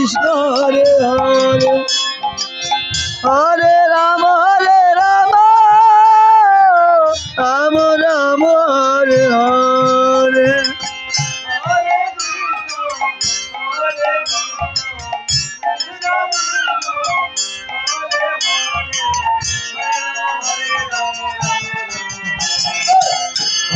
Krishna Hare Hare Hare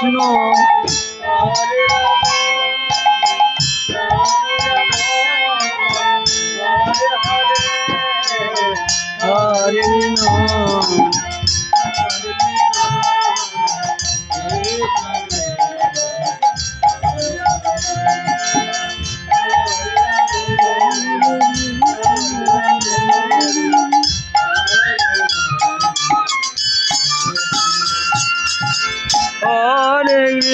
Krishna